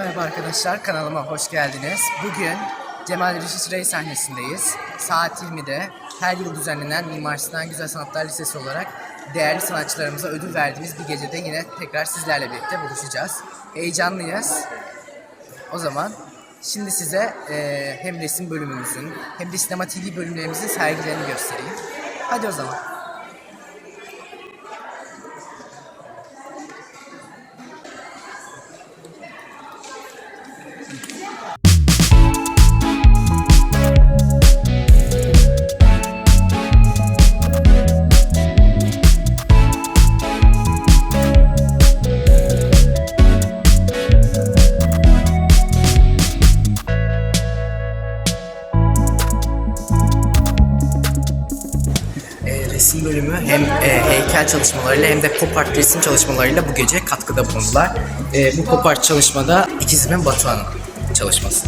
merhaba arkadaşlar, kanalıma hoş geldiniz. Bugün Cemal Reşit Rey sahnesindeyiz. Saat 20'de her yıl düzenlenen Mimar Sinan Güzel Sanatlar Lisesi olarak değerli sanatçılarımıza ödül verdiğimiz bir gecede yine tekrar sizlerle birlikte buluşacağız. Heyecanlıyız. O zaman şimdi size eee, hem resim bölümümüzün hem de sinema TV bölümlerimizin sergilerini göstereyim. Hadi o zaman. Çalışmalarıyla hem de pop art resim çalışmalarıyla bu gece katkıda bulundular. E, bu pop art çalışmada ikizimin Batuhan'ın çalışması.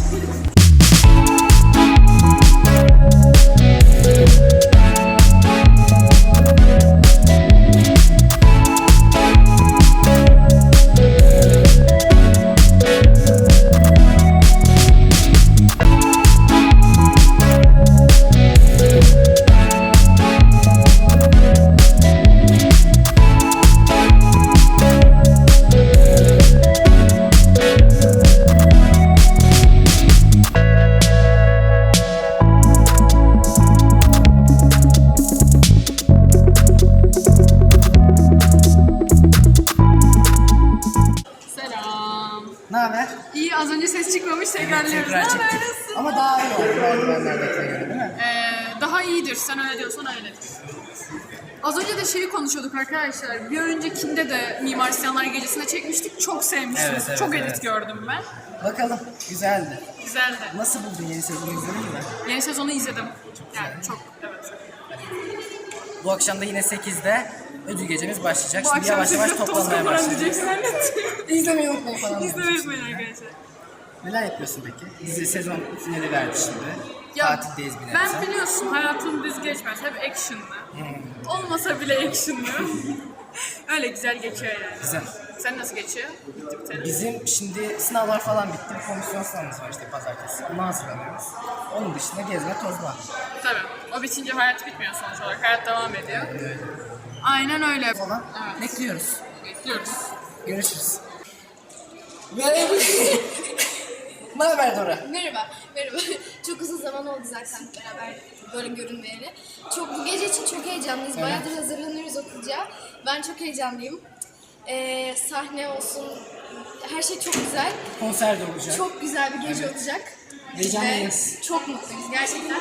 İyi az önce ses çıkmamış tekrarlıyoruz. Tekrar Ne haber? çektik. Ama daha iyi oldu göre değil mi? Ee, daha iyidir. Sen öyle diyorsan öyledir. Az önce de şeyi konuşuyorduk arkadaşlar. Bir öncekinde de Mimar Sinanlar Gecesi'ne çekmiştik. Çok sevmişsiniz. Evet, evet, Çok evet. edit gördüm ben. Bakalım güzeldi. Güzeldi. Nasıl buldun yeni sezonu izledin mi? Yeni sezonu izledim. Yani çok evet. Bu akşam da yine 8'de ödül gecemiz başlayacak. Bu Şimdi akşam yavaş yavaş toz toplanmaya koparan başlayacağız. diyeceksin annet. İzlemeyi unutmayın falan. İzlemeyi unutmayın arkadaşlar. Neler yapıyorsun peki? Dizi sezon finali verdi şimdi. Ya, Tatildeyiz bir nebze. ben biliyorsun hayatım düz geçmez. Hep actionlı. Hmm. Olmasa bile actionlı. Öyle güzel geçiyor yani. Güzel. Sen nasıl geçiyor? Bitti biteli. Bizim şimdi sınavlar falan bitti. Komisyon sınavımız var işte pazartesi. Ona hazırlanıyoruz. Onun dışında gezme tozma. Tabii. O bitince hayat bitmiyor sonuç olarak. Hayat devam ediyor. Aynen öyle. Falan Evet. bekliyoruz. Bekliyoruz. Görüşürüz. ne haber Dora? Merhaba, merhaba. Çok uzun zaman oldu zaten beraber böyle görünmeyeli. Çok bu gece için çok heyecanlıyız. Bayağıdır hazırlanıyoruz okulca. Ben çok heyecanlıyım. Ee, sahne olsun, her şey çok güzel. Konser de olacak. Çok güzel bir gece olacak. Heyecanlıyız. Ve çok mutluyuz gerçekten.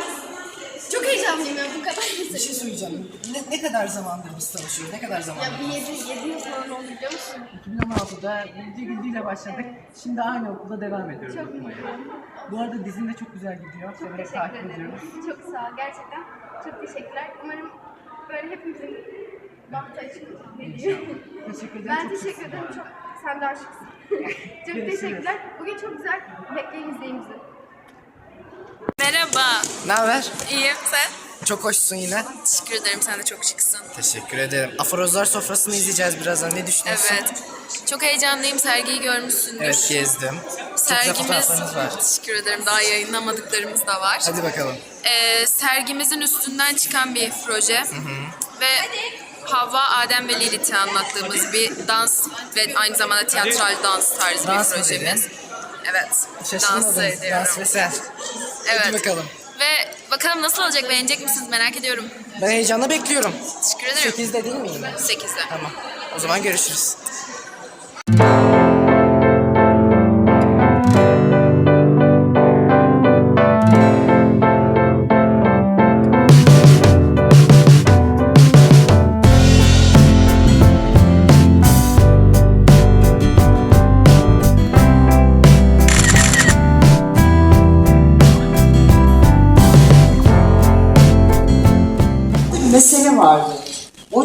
Çok heyecanlıyım ya bu kadar. Bir şey söyleyeceğim. Ne, ne kadar zamandır biz tanışıyoruz? Ne kadar Ya zamandır? bir 7, 7 yıl falan oldu biliyor musun? 2016'da Gülcü Güldü ile başladık. Şimdi aynı okulda devam ediyoruz Çok okumaya. mutluyum. Bu arada dizin de çok güzel gidiyor. Severek Teşekkür takip ederim. ediyoruz. Çok sağ ol gerçekten. Çok teşekkürler. Umarım böyle hepimizin bahtı açık. Ne diyeyim? Teşekkür ederim. Ben çok teşekkür ederim. Çok sen de aşıksın. çok Görüşürüz. teşekkürler. Bugün çok güzel. Bekleyin izleyin bizi. Merhaba, Ne haber? iyiyim sen? Çok hoşsun yine. Teşekkür ederim, sen de çok şıksın. Teşekkür ederim. Afrozlar sofrasını izleyeceğiz birazdan. Ne düşünüyorsun? Evet, çok heyecanlıyım, sergiyi görmüşsündür. Evet gezdim. Çok güzel Sergimiz, var. teşekkür ederim, daha yayınlamadıklarımız da var. Hadi bakalım. Ee, sergimizin üstünden çıkan bir proje ve Havva, Adem ve Lilith'i anlattığımız bir dans ve aynı zamanda tiyatral dans tarzı Dans bir mı projemiz. dedin? Evet, dans Şaşırmadım. ediyorum. Dans ve sen. Evet. Hadi bakalım. Ve bakalım nasıl olacak, beğenecek misiniz merak ediyorum. Ben heyecanla bekliyorum. Teşekkür ederim. 8'de değil mi yine? 8'de. Tamam. O zaman görüşürüz.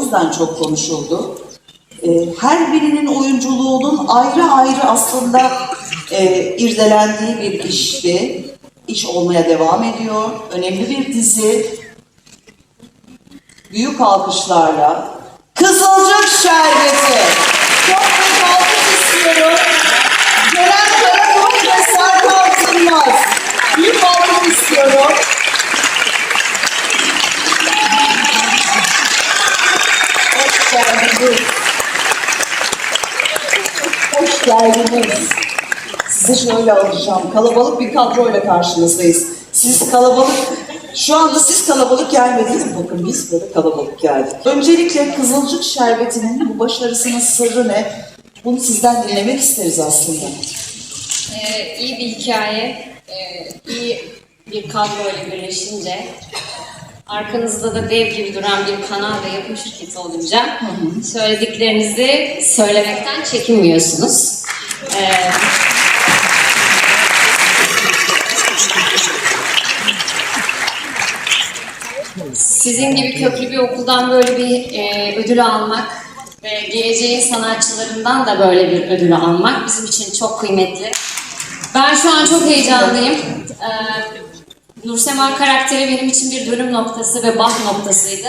yüzden çok konuşuldu. Ee, her birinin oyunculuğunun ayrı ayrı aslında e, irdelendiği bir işti. İş olmaya devam ediyor. Önemli bir dizi. Büyük alkışlarla Kızılcık Şerbeti. Çok büyük alkış istiyorum. Ceren Karakol ve Serkan Tırmaz. Büyük alkış oğlunuz. Sizi şöyle alacağım. Kalabalık bir kadroyla karşınızdayız. Siz kalabalık, şu anda siz kalabalık gelmediniz. Bakın biz böyle kalabalık geldik. Öncelikle Kızılcık Şerbeti'nin bu başarısının sırrı ne? Bunu sizden dinlemek isteriz aslında. Ee, iyi bir hikaye, e, iyi bir kadroyla birleşince, arkanızda da dev gibi duran bir kanal ve yapım şirketi olunca söylediklerinizi söylemekten çekinmiyorsunuz. Sizin gibi köklü bir okuldan böyle bir e, ödül almak ve geleceğin sanatçılarından da böyle bir ödül almak bizim için çok kıymetli. Ben şu an çok heyecanlıyım. Ee, Nursema karakteri benim için bir dönüm noktası ve bah noktasıydı.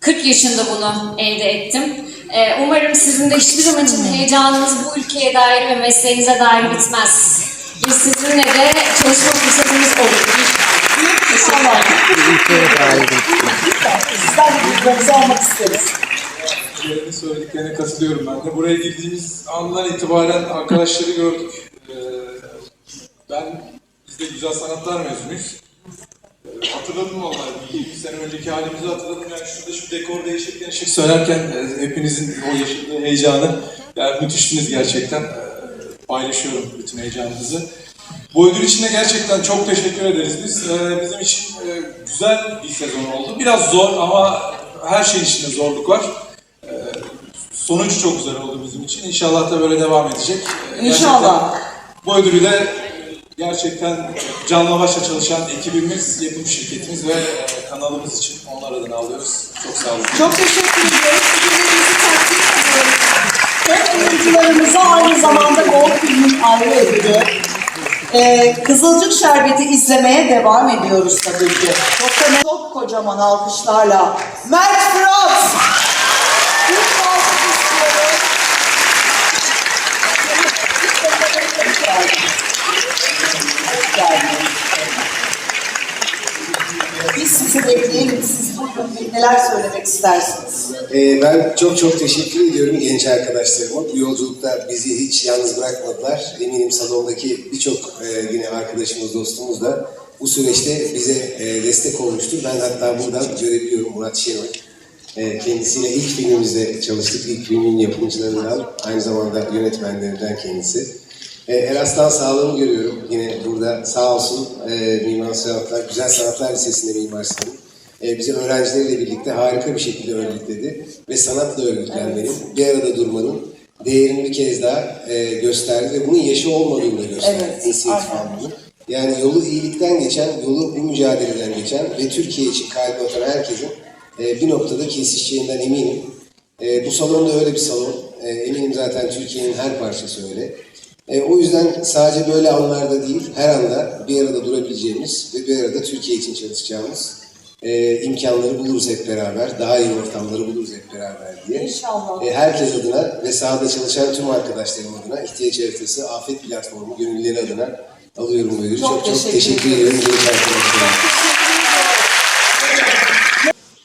40 yaşında bunu elde ettim. Ee, umarım sizin de hiçbir zaman için heyecanınız bu ülkeye dair ve mesleğinize dair bitmez. Biz sizinle de çalışma fırsatımız olur. İnşallah. İnşallah. Sizden de bilgilerinizi almak isteriz. Diğerinin söylediklerine katılıyorum ben de. Buraya girdiğimiz andan itibaren arkadaşları gördük. Ee, ben, biz de güzel sanatlar mezunuyuz. Hatırladım vallahi. Bir 20 sene önceki halimizi hatırladım. Yani şurada şu dekor değişirken, ışık sönerken e, hepinizin o yaşadığı heyecanı. Yani müthiştiniz gerçekten. Ee, paylaşıyorum bütün heyecanınızı. Bu ödül için de gerçekten çok teşekkür ederiz biz. Ee, bizim için e, güzel bir sezon oldu. Biraz zor ama her şeyin içinde zorluk var. Sonuç çok güzel oldu bizim için. İnşallah da böyle devam edecek. İnşallah. gerçekten Bu ödülü de gerçekten canla başla çalışan ekibimiz, yapım şirketimiz ve e, kanalımız için onlar adına alıyoruz. Çok sağ olun. Çok teşekkür ediyoruz. Fikirlerinizi takdir ediyoruz. Hem oyuncularımıza aynı zamanda Gold Film'in ayrı ödülü. Ee, Kızılcık Şerbeti izlemeye devam ediyoruz tabii ki. Çok, çok kocaman alkışlarla. Mert Fırat! Büyük bir alkış istiyoruz. Hoş geldiniz. Biz sizi bekleyelim. Siz buyurun neler söylemek istersiniz? Ee, ben çok çok teşekkür ediyorum genç arkadaşlarıma. Bu yolculukta bizi hiç yalnız bırakmadılar. Eminim salondaki birçok e, yine arkadaşımız, dostumuz da bu süreçte bize e, destek olmuştur. Ben hatta buradan görebiliyorum Murat Şenol. E, kendisiyle ilk filmimizde çalıştık. İlk filmin yapımcılarından, aynı zamanda yönetmenlerinden kendisi. E, Eraslan Sağlam'ı görüyorum. Yine burada sağ olsun e, Mimar Sanatlar, Güzel Sanatlar Lisesi'nde Mimar. E, bizi öğrencileriyle birlikte harika bir şekilde örgütledi. Ve sanatla örgütlenmenin, bir arada durmanın değerini bir kez daha e, gösterdi ve bunun yaşı olmadığını da gösterdi. Evet, İnisiyatif almanın. Yani yolu iyilikten geçen, yolu bu mücadeleden geçen ve Türkiye için kalbi atan herkesin e, bir noktada kesişeceğinden eminim. E, bu salon da öyle bir salon. E, eminim zaten Türkiye'nin her parçası öyle. E, o yüzden sadece böyle anlarda değil, her anda bir arada durabileceğimiz ve bir arada Türkiye için çalışacağımız e, imkanları buluruz hep beraber. Daha iyi ortamları buluruz hep beraber diye. İnşallah. E, herkes adına ve sahada çalışan tüm arkadaşlarım adına ihtiyaç haritası, afet platformu gönülleri adına alıyorum bu ödülü. Çok Çok çok, teşekkür arkadaşlarım.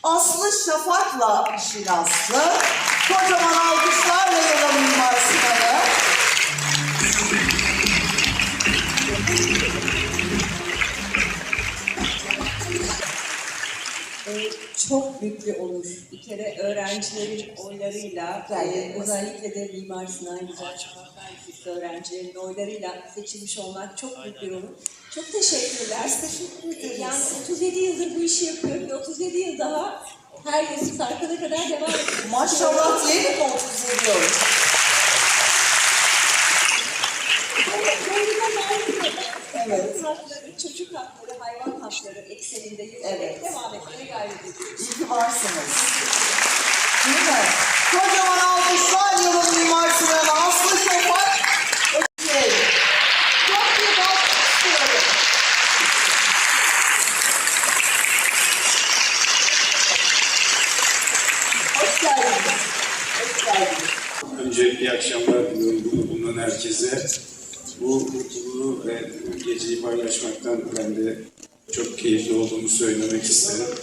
Aslı Şafak'la işin aslı. Kocaman alkışlarla yola Mimar çok büyük bir onur. Bir kere öğrencilerin oylarıyla, e, özellikle de Mimar Sinan Güzel Sanatlar Lisesi öğrencilerinin oylarıyla seçilmiş olmak çok büyük bir onur. Çok teşekkürler. teşekkür ederiz. Yani 37 yıldır bu işi yapıyorum ve 37 yıl daha her yıl Sarkan'a kadar devam ediyorum. Maşallah diyelim mi 37 yıl? Evet. Çocuk hakları, hayvan hakları ekseninde yürüyerek Evet. devam etmeye gayret ediyoruz. İyi ki varsınız. Değil mi? Kocaman alkışlar yola Mimar Sinan'a. Aslı Şafak. Ökey. Çok büyük alkış istiyorum. Hoş geldiniz. Hoş geldiniz. Önce iyi akşamlar diliyorum burada bulunan herkese. Bu mutluluğu ve geceyi paylaşmaktan ben de çok keyifli olduğumu söylemek isterim.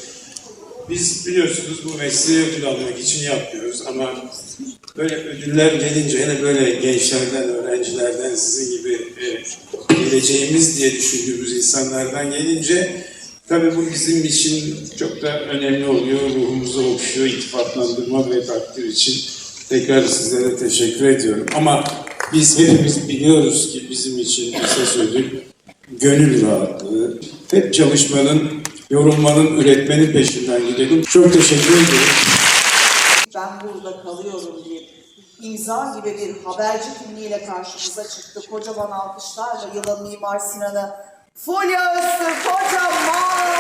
Biz biliyorsunuz bu mesleği ödül için yapmıyoruz ama Böyle ödüller gelince, hele böyle gençlerden, öğrencilerden, sizin gibi e, geleceğimiz diye düşündüğümüz insanlardan gelince tabii bu bizim için çok da önemli oluyor. Ruhumuzu okşuyor, iltifatlandırma ve takdir için tekrar sizlere teşekkür ediyorum. Ama biz hepimiz biliyoruz ki bizim için esas ödül gönül rahatlığı. Hep çalışmanın, yorulmanın, üretmenin peşinden gidelim. Çok teşekkür ederim. ben burada kalıyorum diye imza gibi bir haberci kimliğiyle karşımıza çıktı. Kocaman alkışlarla yılın Mimar Sinan'ı Fulya Öztürk kocaman alkış.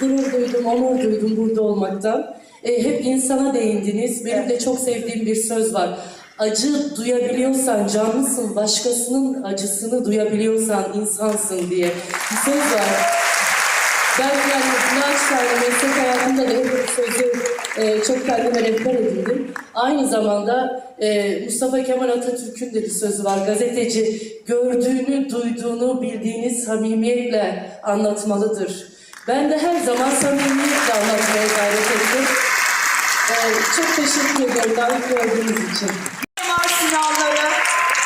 Gurur duydum, onur duydum burada olmaktan. E, hep insana değindiniz. Benim de çok sevdiğim bir söz var. Acı duyabiliyorsan canlısın, başkasının acısını duyabiliyorsan insansın diye bir söz var. Ben yani naçizane meslek hayatımda da hep bu sözü e, çok kendime rehber edindim. Aynı zamanda e, Mustafa Kemal Atatürk'ün de bir sözü var. Gazeteci gördüğünü, duyduğunu bildiğini samimiyetle anlatmalıdır. Ben de her zaman samimiyetle anlatmaya gayret ettim. E, çok teşekkür ederim davet gördüğünüz için. Mimar Sinanları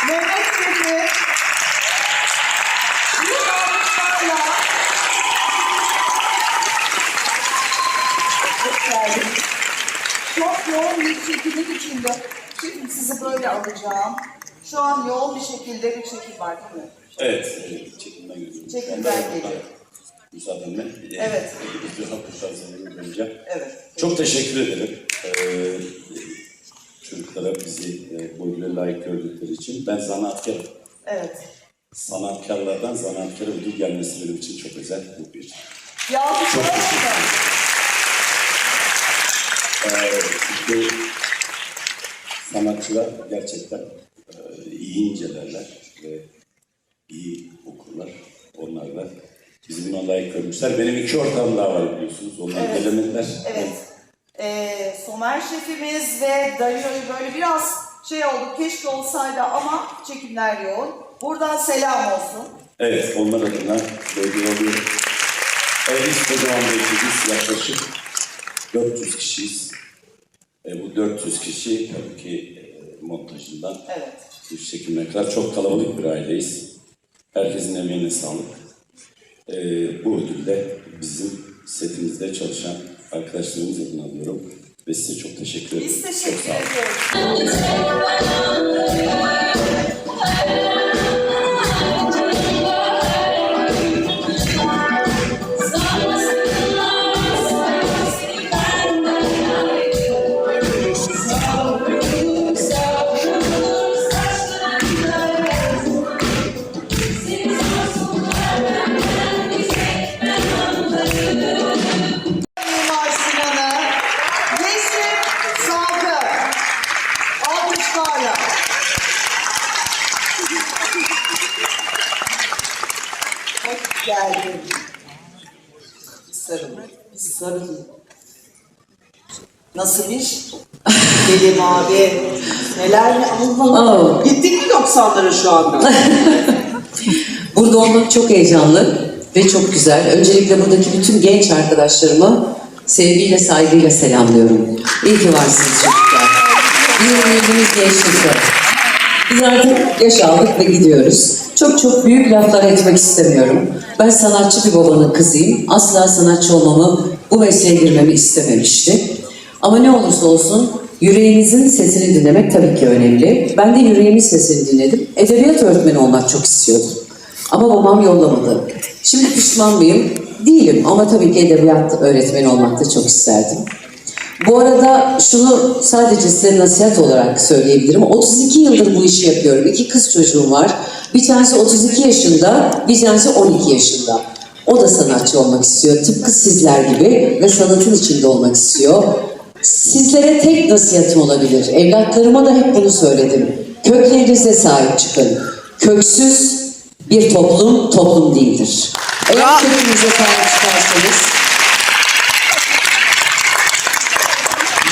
Mehmet Tepe. Çok yoğun bir çekimlik içinde. Şimdi sizi böyle alacağım. Şu an yoğun bir şekilde bir çekim var değil mi? Evet, çekimden geliyorum. Çekimden geliyor. Müsaadenle. Evet. Bir röportajlarını vereceğim. Evet. Çok teşekkür ederim. Ee, çocuklara bizi e, bu ödüle layık gördükleri için. Ben zanaatkarım. Evet. Sanatkarlardan zanaatkara ödül gelmesi benim için çok özel bu bir. Alkış Çok teşekkür ederim. Ee, sanatçılar gerçekten e, iyi incelerler ve iyi okurlar. Onlar da bizi buna layık görmüşler. Benim iki ortağım daha var biliyorsunuz. Onlar Evet. gelemediler. Evet. Ee, Somer şefimiz ve Danio'yu böyle biraz şey oldu, keşke olsaydı ama çekimler yoğun. Buradan selam olsun. Evet, onlar adına bölge alıyorum. Evet, biz kocaman bir ekibiz. Yaklaşık 400 kişiyiz. E, bu 400 kişi tabii ki e, montajından Evet. üst çekimine kadar çok kalabalık bir aileyiz. Herkesin emeğine sağlık. E, bu ödülü de bizim setimizde çalışan arkadaşlarımız adına alıyorum. Ve size çok teşekkür ederim. Biz Çok teşekkür sağ olun. ediyoruz. Hoş geldin. Sarıl. Sarıl. Nasıl iş? Dedim abi. Neler mi? Allah. Gittik mi 90'lara şu anda? Burada olmak çok heyecanlı ve çok güzel. Öncelikle buradaki bütün genç arkadaşlarımı sevgiyle, saygıyla selamlıyorum. İyi ki varsınız çocuklar. Bir umudumuz gençlikte. Biz artık yaş aldık ve gidiyoruz. Çok çok büyük laflar etmek istemiyorum. Ben sanatçı bir babanın kızıyım. Asla sanatçı olmamı, bu mesleğe girmemi istememişti. Ama ne olursa olsun yüreğinizin sesini dinlemek tabii ki önemli. Ben de yüreğimin sesini dinledim. Edebiyat öğretmeni olmak çok istiyordum. Ama babam yollamadı. Şimdi pişman mıyım? Değilim ama tabii ki edebiyat öğretmeni olmak da çok isterdim. Bu arada şunu sadece size nasihat olarak söyleyebilirim. 32 yıldır bu işi yapıyorum. İki kız çocuğum var. Bir tanesi 32 yaşında, bir tanesi 12 yaşında. O da sanatçı olmak istiyor. Tıpkı sizler gibi ve sanatın içinde olmak istiyor. Sizlere tek nasihatim olabilir. Evlatlarıma da hep bunu söyledim. Köklerinize sahip çıkın. Köksüz bir toplum toplum değildir. Eğer kökünüze sahip çıkarsanız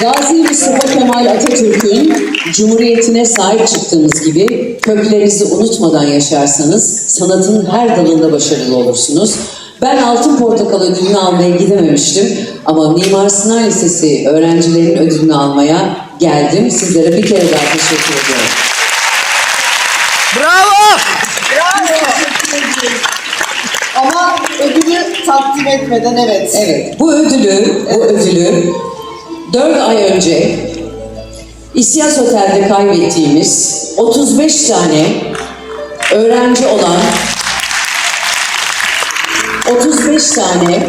Gazi Mustafa Kemal Atatürk'ün Cumhuriyetine sahip çıktığımız gibi köklerinizi unutmadan yaşarsanız sanatın her dalında başarılı olursunuz. Ben Altın Portakal ödülünü almaya gidememiştim ama Mimar Sinan Lisesi öğrencilerinin ödülünü almaya geldim. Sizlere bir kere daha teşekkür ediyorum. Bravo! Ama ödülü takdim etmeden evet. Evet, bu ödülü, bu ödülü 4 ay önce İsyas Otel'de kaybettiğimiz 35 tane öğrenci olan 35 tane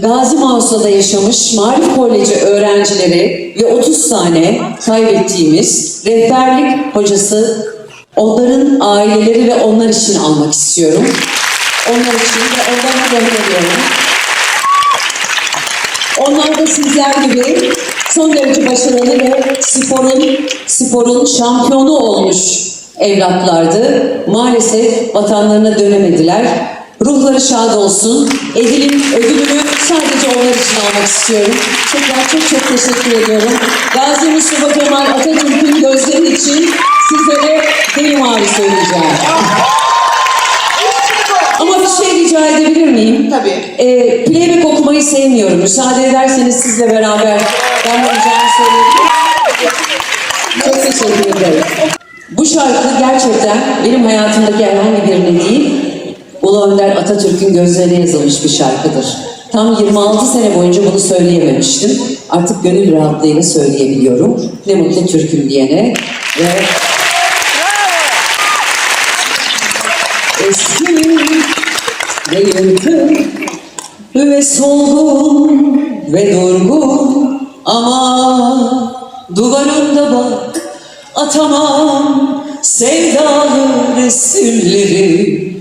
Gazi Mahsusa'da yaşamış Marif Koleji öğrencileri ve 30 tane kaybettiğimiz rehberlik hocası onların aileleri ve onlar için almak istiyorum. Onlar için ve onlara gönül sizler gibi son derece başarılı ve sporun sporun şampiyonu olmuş evlatlardı. Maalesef vatanlarına dönemediler. Ruhları şad olsun. Edil'in ödülünü sadece onlar için almak istiyorum. Tekrar çok çok teşekkür ediyorum. Gazi Mustafa Kemal Atatürk'ün gözleri için sizlere deli mavi söyleyeceğim. Rica edebilir miyim? Tabii. Ee, playback okumayı sevmiyorum. Müsaade ederseniz sizle beraber ben ricamı söyleyeyim. Çok teşekkür ederim. Bu şarkı gerçekten benim hayatımdaki herhangi birine değil, Ulu Önder Atatürk'ün gözlerine yazılmış bir şarkıdır. Tam 26 sene boyunca bunu söyleyememiştim. Artık gönül rahatlığıyla söyleyebiliyorum. Ne mutlu Türk'üm diyene. Ve Eski yırtık ve solgun ve durgun. Ama duvarında bak atamam sevdalı resimleri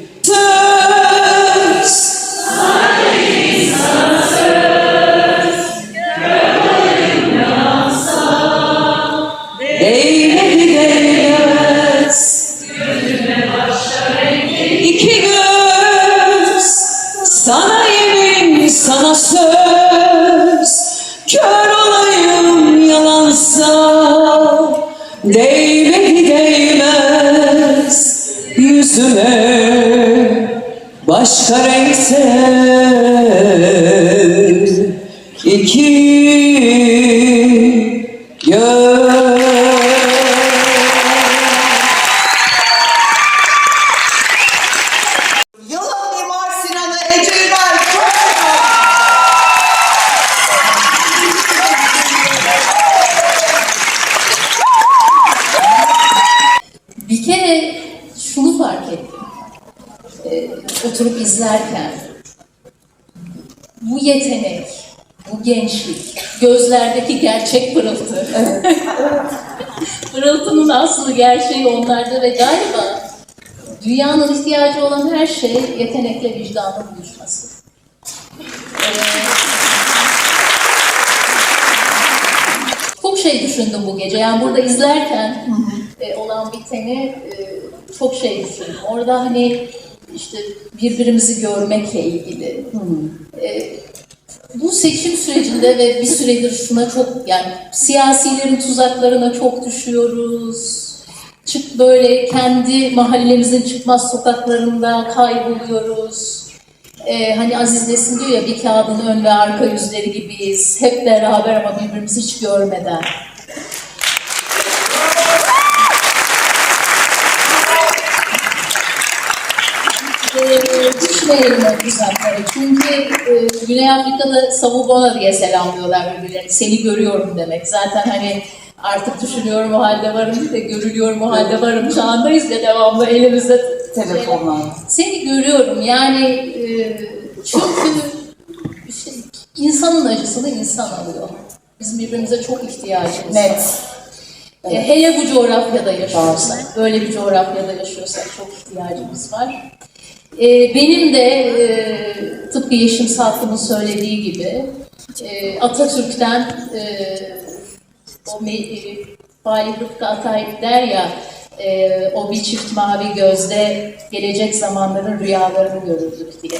değmedi değmez yüzüme başka renkte iki göz Yılın Mimar Sinan'ı Ece Ünal çok Bir kere şunu fark ettim. Ee, oturup izlerken bu yetenek, bu gençlik, gözlerdeki gerçek pırıltı. Pırıltının aslı gerçeği onlarda ve galiba dünyanın ihtiyacı olan her şey yetenekle vicdanın buluşması. Çok şey düşündüm bu gece. Yani burada izlerken e, olan biteni e, çok şey düşündüm. Orada hani işte birbirimizi görmekle ilgili. E, bu seçim sürecinde ve bir süredir şuna çok yani siyasilerin tuzaklarına çok düşüyoruz. Çık böyle kendi mahallemizin çıkmaz sokaklarında kayboluyoruz. Ee, hani Aziz Nesin diyor ya bir kağıdın ön ve arka yüzleri gibiyiz. Hep beraber ama birbirimizi hiç görmeden. Düşmeyelim o tuzaklara. Çünkü e, Güney Afrika'da Savubona diye selamlıyorlar birbirlerini. Seni görüyorum demek. Zaten hani artık düşünüyorum o halde varım de görülüyorum o halde varım çağındayız ya devamlı elimizde telefonlar. seni görüyorum yani e, çünkü işte insanın acısını insan alıyor. Bizim birbirimize çok ihtiyacımız Net. var. E, hele bu coğrafyada yaşıyorsak, böyle bir coğrafyada yaşıyorsak çok ihtiyacımız var. E, benim de e, tıpkı Yeşim Saflı'nın söylediği gibi e, Atatürk'ten e, o e, Falih Rıfkı Atay der ya e, o bir çift mavi gözde gelecek zamanların rüyalarını görürdük diye.